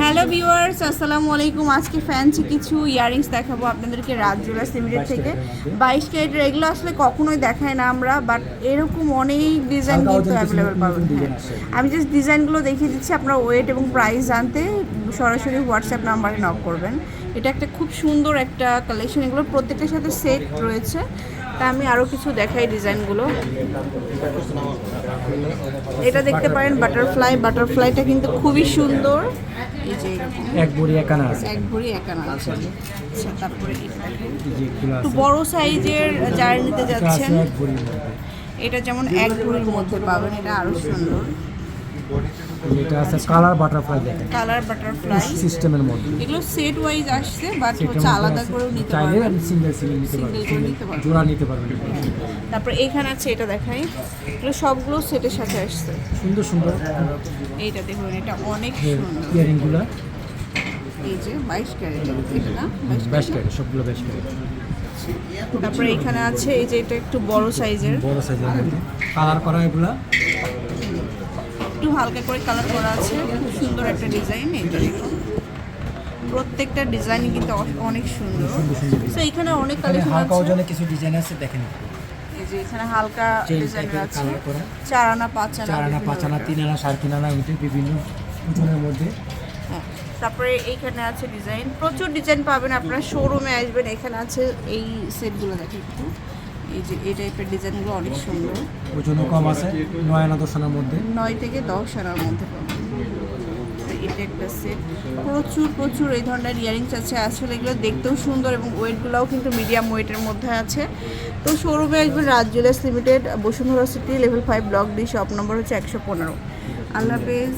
Hello viewers আসসালামু আলাইকুম। আজকে ফ্যান্সি কিছু ইয়ারিংস দেখাবো আপনাদেরকে রাজ জুয়েলার্স লিমিটেড থেকে বাইশ ক্যারেটের এগুলো আসলে কখনোই দেখাই না আমরা বাট এরকম অনেক ডিজাইন কিন্তু অ্যাভেলেবেল পাবেন। হ্যাঁ। আমি জাস্ট ডিজাইনগুলো দেখিয়ে দিচ্ছি আপনার ওয়েট এবং প্রাইস জানতে সরাসরি হোয়াটসঅ্যাপ নাম্বারে নক করবেন। এটা একটা খুব সুন্দর একটা কালেকশন এগুলো প্রত্যেকটার সাথে সেট রয়েছে। তা আমি আরও কিছু দেখাই ডিজাইনগুলো। এটা দেখতে পারেন বাটারফ্লাই বাটারফ্লাইটা কিন্তু খুবই সুন্দর। এই যে এক একানা আছে। এক ভরি একানা আছে। আচ্ছা তারপরে একটু বড় সাইজের যারা নিতে যাচ্ছেন। এটা যেমন এক ভরির মধ্যে পাবেন এটা আরও সুন্দর। এটা আছে কালার বাটারফ্লাই দেখেন। কালার বাটারফ্লাই সিস্টেমের মধ্যে। এগুলো সেট ওয়াইজ আসছে বাট হচ্ছে আলাদা। করেও নিতে চাইলে পারবেন। সিঙ্গেল সিঙ্গেল নিতে পারবেন। করে নিতে পারবেন। জোড়া নিতে পারবেন তারপরে এখানে আছে এটা দেখাই। এগুলো সবগুলো সেটের সাথে আসছে। সুন্দর সুন্দর। এইটা দেখুন এটা অনেক সুন্দর। ইয়ারিংগুলো এই যে বাইশ ক্যারেট এটা না? ক্যারেট সবগুলো বেশ ক্যারেট। তারপরে এখানে আছে এই যে এটা একটু বড় সাইজের বড় সাইজের কালার করা এগুলা। একটু হালকা করে কালার করা আছে। খুব সুন্দর একটা ডিজাইন এটা। দেখুন প্রত্যেকটা ডিজাইন কিন্তু অনেক সুন্দর। তো এখানে অনেক এখানে কালেকশন হালকা আছে। কিছু ডিজাইন আছে দেখেন এই যে এখানে হালকা ডিজাইন আছে। চার আনা পাঁচ আনা চার আনা পাঁচ আনা তিন আনা সাড়ে তিন আনা বিভিন্ন ওজনের মধ্যে। হ্যাঁ। তারপরে এইখানে আছে ডিজাইন প্রচুর ডিজাইন পাবেন আপনারা। শোরুমে আসবেন এখানে আছে এই সেটগুলো দেখেন একটু। এই যে এই টাইপের ডিজাইনগুলো অনেক সুন্দর। ওজনও কম আছে নয় আনা দশ আনার মধ্যে। নয় থেকে দশ আনার মধ্যে পাবেন। এটা একটা সেট প্রচুর প্রচুর এই ধরনের ইয়ারিংস আছে। আসলে এগুলো দেখতেও সুন্দর এবং ওয়েটগুলোও কিন্তু মিডিয়াম ওয়েটের মধ্যে আছে। তো শোরুমে আসবেন Raj Jewellers Limited Bashundhara City level five block D shop number হচ্ছে একশো পনেরো। আল্লাহ হাফেজ।